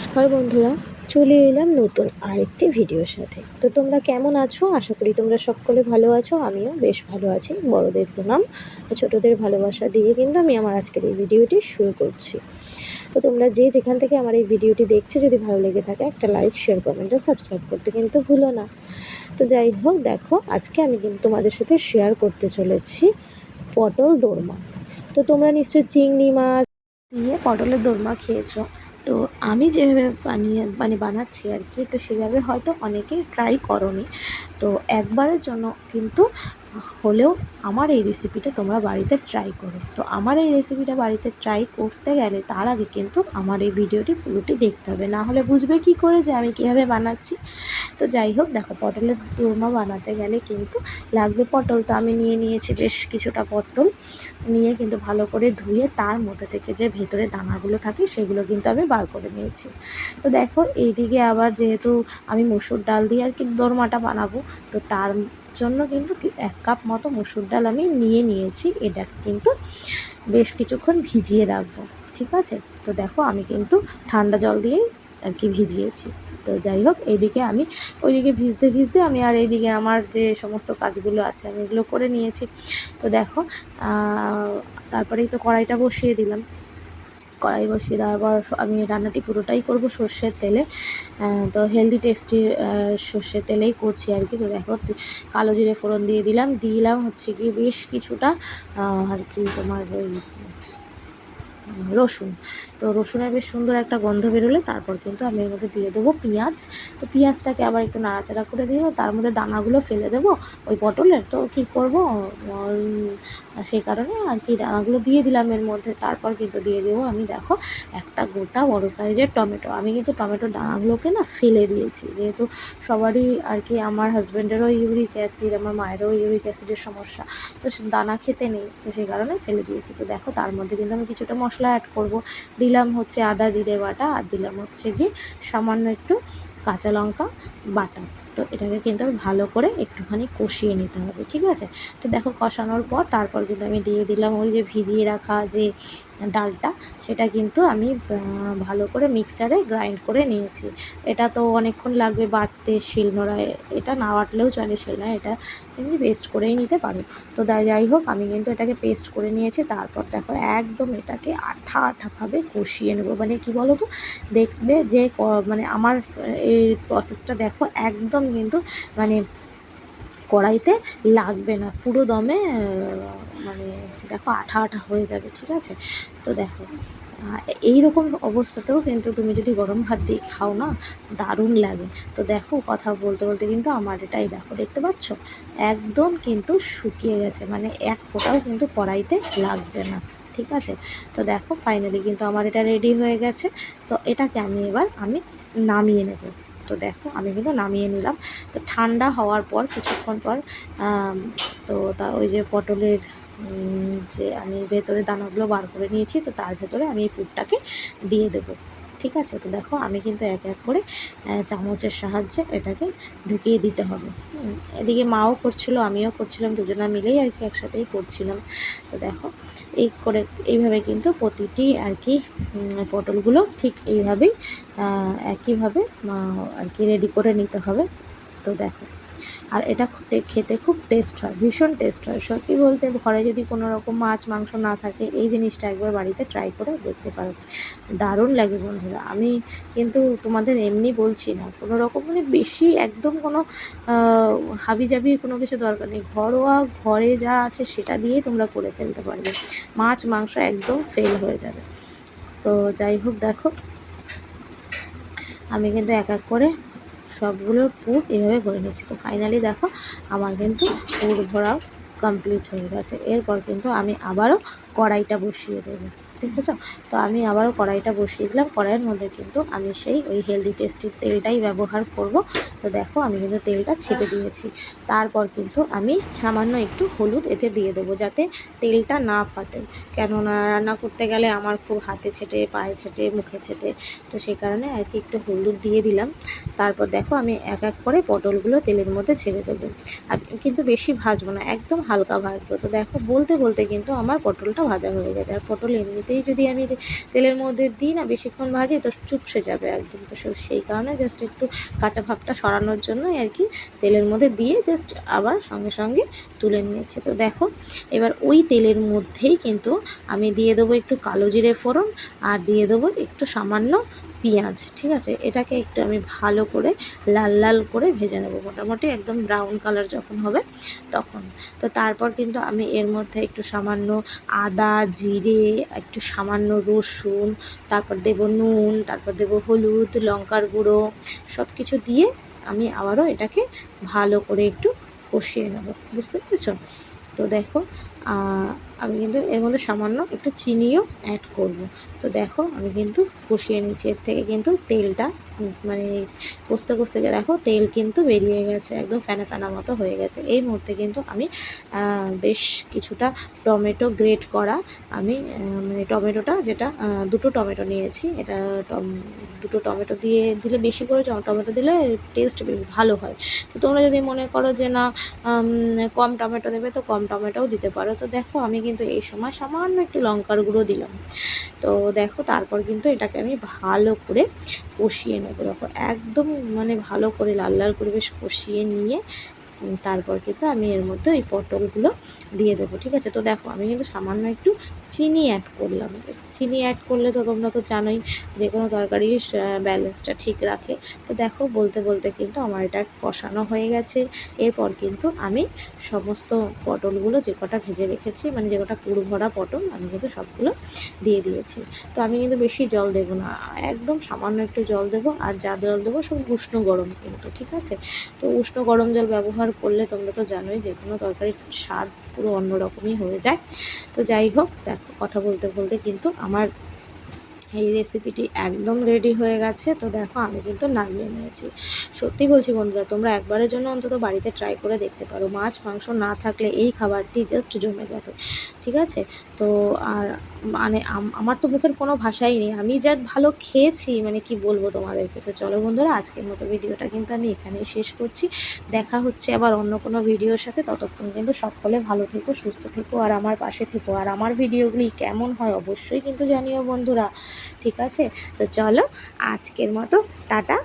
নমস্কার বন্ধুরা, চলে এলাম নতুন আরেকটি ভিডিওর সাথে। তো তোমরা কেমন আছো? আশা করি তোমরা সকলে ভালো আছো, আমিও বেশ ভালো আছি। বড়দের প্রণাম ছোটোদের ভালোবাসা দিয়ে কিন্তু আমি আমার আজকের এই ভিডিওটি শুরু করছি। তো তোমরা যে যেখান থেকে আমার এই ভিডিওটি দেখছ, যদি ভালো লেগে থাকে, একটা লাইক শেয়ার কমেন্ট আর সাবস্ক্রাইব করতে কিন্তু ভুলো না। তো যাই হোক, দেখো, আজকে আমি কিন্তু তোমাদের সাথে শেয়ার করতে চলেছি পটল দোরমা। তো তোমরা নিশ্চয়ই চিংড়ি মাছ দিয়ে পটলের দোরমা খেয়েছো। তো আমি যেভাবে বানিয়ে মানে বানাচ্ছি আর কি, তো সেভাবে হয়তো অনেকেই ট্রাই করনি। তো একবারের জন্য কিন্তু হলেও আমার এই রেসিপিটা তোমরা বাড়িতে ট্রাই করো। তো আমার এই রেসিপিটা বাড়িতে ট্রাই করতে গেলে তার আগে কিন্তু আমার এই ভিডিওটি পুরোটি দেখতে হবে। না হলে বুঝবে কি করে যে আমি কীভাবে বানাচ্ছি। তো যাই হোক, দেখো পটলের দোরমা বানাতে গেলে কিন্তু লাগবে পটল। তো আমি নিয়ে নিয়েছি বেশ কিছুটা পটল। নিয়ে কিন্তু ভালো করে ধুয়ে তার মধ্যে থেকে যে ভেতরে দানাগুলো থাকে সেগুলো কিন্তু আমি বার করে নিয়েছি। তো দেখো এইদিকে আবার যেহেতু আমি মুসুর ডাল দিয়ে আর কি দোরমাটা বানাবো, তো তার জন্য কিন্তু এক কাপ মতো মুসুর ডাল আমি নিয়ে নিয়েছি। এটাকে কিন্তু বেশ কিছুক্ষণ ভিজিয়ে রাখব, ঠিক আছে? তো দেখো আমি কিন্তু ঠান্ডা জল দিয়েই আর কি ভিজিয়েছি। তো যাই হোক এইদিকে আমি ওইদিকে ভিজতে ভিজতে আমি আর এইদিকে আমার যে সমস্ত কাজগুলো আছে আমি এগুলো করে নিয়েছি। তো দেখো তারপরেই তো কড়াইটা বসিয়ে দিলাম। কড়াই বসিয়ে দেওয়ার পর আমি রান্নাটি পুরোটাই করব সর্ষের তেলে। তো হেলদি টেস্টি সর্ষের তেলেই করছি আর কি। তো দেখো কালো জিরে ফোড়ন দিয়ে দিলাম। দিলাম হচ্ছে কি বেশ কিছুটা আর কি তোমার ওই রসুন। তো রসুনের বেশ সুন্দর একটা গন্ধ বেরোলে তারপর কিন্তু আমি এর মধ্যে দিয়ে দেবো পেঁয়াজ। তো পেঁয়াজটাকে আবার একটু নাড়াচাড়া করে দিয়ে তার মধ্যে দানাগুলো ফেলে দেবো ওই পটলের। তো কী করব? সেই কারণে আর কি দানাগুলো দিয়ে দিলাম এর মধ্যে। তারপর কিন্তু দিয়ে দেবো আমি দেখো একটা গোটা বড় সাইজের টমেটো। আমি কিন্তু টমেটোর দানাগুলোকে না ফেলে দিয়েছি। যেহেতু সবারই আর কি আমার হাজব্যান্ডেরও ইউরিক অ্যাসিড, আমার মায়েরও ইউরিক অ্যাসিডের সমস্যা। তো দানা খেতে নেই, তো সেই কারণে ফেলে দিয়েছি। তো দেখো তার মধ্যে কিন্তু আমি কিছুটা মশলা অ্যাড করব। দিলাম হচ্ছে আদা, জিরে, বাটা, আর দিলাম হচ্ছে গিয়ে সামান্য একটু কাঁচা লঙ্কা, বাটা। তো এটাকে কিন্তু আমি ভালো করে একটুখানি কষিয়ে নিতে হবে, ঠিক আছে? তো দেখো কষানোর পর তারপর কিন্তু আমি দিয়ে দিলাম ওই যে ভিজিয়ে রাখা যে ডালটা, সেটা কিন্তু আমি ভালো করে মিক্সারে গ্রাইন্ড করে নিয়েছি। এটা তো অনেকক্ষণ লাগবে বাটতে শিলনোড়ায়, এটা না বাটলেও চলে শিলনোড়ায়, এটা এমনি পেস্ট করেই নিতে পারো। তো যাই হোক, আমি কিন্তু এটাকে পেস্ট করে নিয়েছি, তারপর দেখো একদম এটাকে আঠা আঠাভাবে কষিয়ে নেব। মানে কি বলো তো দেখবে যে মানে আমার এই প্রসেসটা দেখো একদম কিন্তু মানে কড়াইতে লাগবে না, পুরো দমে মানে দেখো আঠা আঠা হয়ে যাবে, ঠিক আছে? তো দেখো এই রকম অবস্থাতেও কিন্তু তুমি যদি গরম ভাত দিয়ে খাও না, দারুণ লাগে। তো দেখো কথা বলতে বলতে কিন্তু আমার এটাই দেখো, দেখতে পাচ্ছ? একদম কিন্তু শুকিয়ে গেছে মানে এক ফোঁটাও কিন্তু কড়াইতে লাগছে না, ঠিক আছে? তো দেখো ফাইনালি কিন্তু আমার এটা রেডি হয়ে গেছে। তো এটাকে আমি এবার আমি নামিয়ে নেব। তো দেখো, আমি কিন্তু নামিয়ে নিলাম। তো ঠান্ডা হওয়ার পর, কিছুক্ষণ পর তো তা ওই যে পটলের যে আমি ভেতরে দানাগুলো বার করে নিয়েছি, তো তার ভেতরে আমি এই পুরটাকে দিয়ে দেবো। ঠিক আছে? তো দেখো, আমি কিন্তু এক এক করে চামচের সাহায্যে এটাকে ঢুকিয়ে দিতে হবে। এদিকে মাও করছিল, আমিও করছিলাম, দুজনা মিলেই আর কি একসাথেই করছিলাম। তো দেখো, এই করে, এইভাবে কিন্তু প্রতিটি আর কি পটলগুলো ঠিক এইভাবেই একইভাবে আর কি রেডি করে নিতে হবে। তো দেখো। আর এটা খেতে খুব টেস্ট হয় ভীষণ টেস্ট হয়। সত্যি বলতে ঘরে যদি কোনো রকম মাছ মাংস না থাকে এই জিনিসটা একবার বাড়িতে ট্রাই করে দেখতে পারো। দারুণ লাগে বন্ধুরা। আমি কিন্তু তোমাদের এমনি বলছি না কোনো রকম মানে বেশি একদম কোনো আহ, হাবিজাবির কোনো কিছু দরকার নেই। ঘরোয়া ঘরে যা আছে সেটা দিয়েই তোমরা করে ফেলতে পারবে। মাছ মাংস একদম ফেল হয়ে যাবে। তো যাই হোক দেখো। আমি কিন্তু এক এক করে সবগুলোর পুর এভাবে ভরে নিচ্ছি। তো ফাইনালি দেখো, আমার কিন্তু পুর ভরাও কমপ্লিট হয়ে গেছে। এরপর কিন্তু আমি আবারও কড়াইটা বসিয়ে দেবো। দেখেছ? তো আমি আবারও কড়াইটা বসিয়ে দিলাম। কড়াইয়ের মধ্যে কিন্তু আমি সেই ওই হেলদি টেস্টির তেলটাই ব্যবহার করব। তো দেখো, আমি কিন্তু তেলটা ছেটে দিয়েছি। তারপর কিন্তু আমি সামান্য একটু হলুদ এতে দিয়ে দেবো যাতে তেলটা না ফাটে। কেননা রান্না করতে গেলে আমার খুব হাতে ছেটে, পায়ে ছেটে, মুখে ছেটে। তো সেই কারণে আর কি একটু হলুদ দিয়ে দিলাম। তারপর দেখো, আমি এক এক করে পটলগুলো তেলের মধ্যে ছেড়ে দেবো। আর কিন্তু বেশি ভাজবো না, একদম হালকা ভাজবো। তো দেখো, বলতে বলতে কিন্তু আমার পটলটা ভাজা হয়ে গেছে। আর পটল এমনিতেই এমনিতেই যদি আমি তেলের মধ্যে দিই না, বেশিক্ষণ ভাজি, তো চুপসে যাবে একদম। তো সেই কারণে জাস্ট একটু কাঁচা ভাবটা সরানোর জন্যই আর কি তেলের মধ্যে দিয়ে জাস্ট আবার সঙ্গে সঙ্গে তুলে নিয়েছে। তো দেখো, এবার ওই তেলের মধ্যেই কিন্তু আমি দিয়ে দেবো একটু কালো জিরে ফোড়ন আর দিয়ে দেবো একটু সামান্য পেঁয়াজ, ঠিক আছে? এটাকে একটু আমি ভালো করে লাল লাল করে ভেজে নেব মোটামুটি একদম ব্রাউন কালার যখন হবে তখন। তো তারপর কিন্তু আমি এর মধ্যে একটু সামান্য আদা, জিরে, একটু সামান্য রসুন, তারপর দেব নুন, তারপর দেব হলুদ, লঙ্কার গুঁড়ো সব কিছু দিয়ে আমি আবারও এটাকে ভালো করে একটু কষিয়ে নেব। বুঝতে পেরেছ? তো দেখো আমি কিন্তু এর মধ্যে সামান্য একটু চিনিও অ্যাড করব। তো দেখো, আমি কিন্তু কষিয়ে নিচ্ছি এর থেকে কিন্তু তেলটা মানে কষতে কষতে গিয়ে দেখো, তেল কিন্তু বেরিয়ে গেছে, একদম ফেনা ফেনা মতো হয়ে গেছে। এই মুহূর্তে কিন্তু আমি বেশ কিছুটা টমেটো গ্রেট করা আমি মানে টমেটোটা যেটা দুটো টমেটো নিয়েছি। এটা দুটো টমেটো দিয়ে দিলে বেশি করে টমেটো দিলে টেস্ট ভালো হয়। তো তোমরা যদি মনে করো যে না কম টমেটো দেবে, তো কম টমেটোও দিতে পারো। তো দেখো, আমি কিন্তু এই সময় সামান্য একটু লঙ্কার গুঁড়ো দিলাম। তো দেখো তারপর কিন্তু এটাকে আমি ভালো করে কষিয়ে নেব। দেখো একদম মানে ভালো করে লাল লাল করে বেশ কষিয়ে নিয়ে তারপর কিন্তু আমি এর মধ্যে ওই পটলগুলো দিয়ে দেবো, ঠিক আছে? তো দেখো, আমি কিন্তু সামান্য একটু চিনি অ্যাড করলাম। চিনি অ্যাড করলে তো তোমরা তো জানোই যে কোনো তরকারির ব্যালেন্সটা ঠিক রাখে। তো দেখো, বলতে বলতে কিন্তু আমার এটা কষানো হয়ে গেছে। এরপর কিন্তু আমি সমস্ত পটলগুলো যে কটা ভেজে রেখেছি মানে যে কটা পুরো ভরা পটল, আমি কিন্তু সবগুলো দিয়ে দিয়েছি। তো আমি কিন্তু বেশি জল দেবো না, একদম সামান্য একটু জল দেবো, আর যা জল দেবো সব উষ্ণ গরম কিন্তু, ঠিক আছে? তো উষ্ণ গরম জল ব্যবহার করলে তোমরা তো জানোই যে কোনো তরকারির স্বাদ পুরো অন্যরকমই হয়ে যায়। তো যাই হোক, দেখো, কথা বলতে বলতে কিন্তু আমার এই রেসিপিটি একদম রেডি হয়ে গেছে। তো দেখো, আমি কিন্তু নামিয়ে নিয়েছি। সত্যি বলছি বন্ধুরা, তোমরা একবারের জন্য অন্তত বাড়িতে ট্রাই করে দেখতে পারো। মাছ, মাংস না থাকলে এই খাবারটি জাস্ট জমে যাবে, ঠিক আছে? তো আর মানে আমার তো মুখের কোনো ভাষাই নেই। আমি যা ভালো খেয়েছি মানে কি বলব তোমাদেরকে? তো চলো বন্ধুরা, আজকের মতো ভিডিওটা কিন্তু আমি এখানেই শেষ করছি। দেখা হচ্ছে আবার অন্য কোনো ভিডিওর সাথে। ততক্ষণ কিন্তু সকলে ভালো থেকো, সুস্থ থেকো, আর আমার পাশে থেকো। আর আমার ভিডিওগুলি কেমন হয় অবশ্যই কিন্তু জানিও বন্ধুরা। ঠিক আছে? তো চলো, আজকের মতো, টাটা।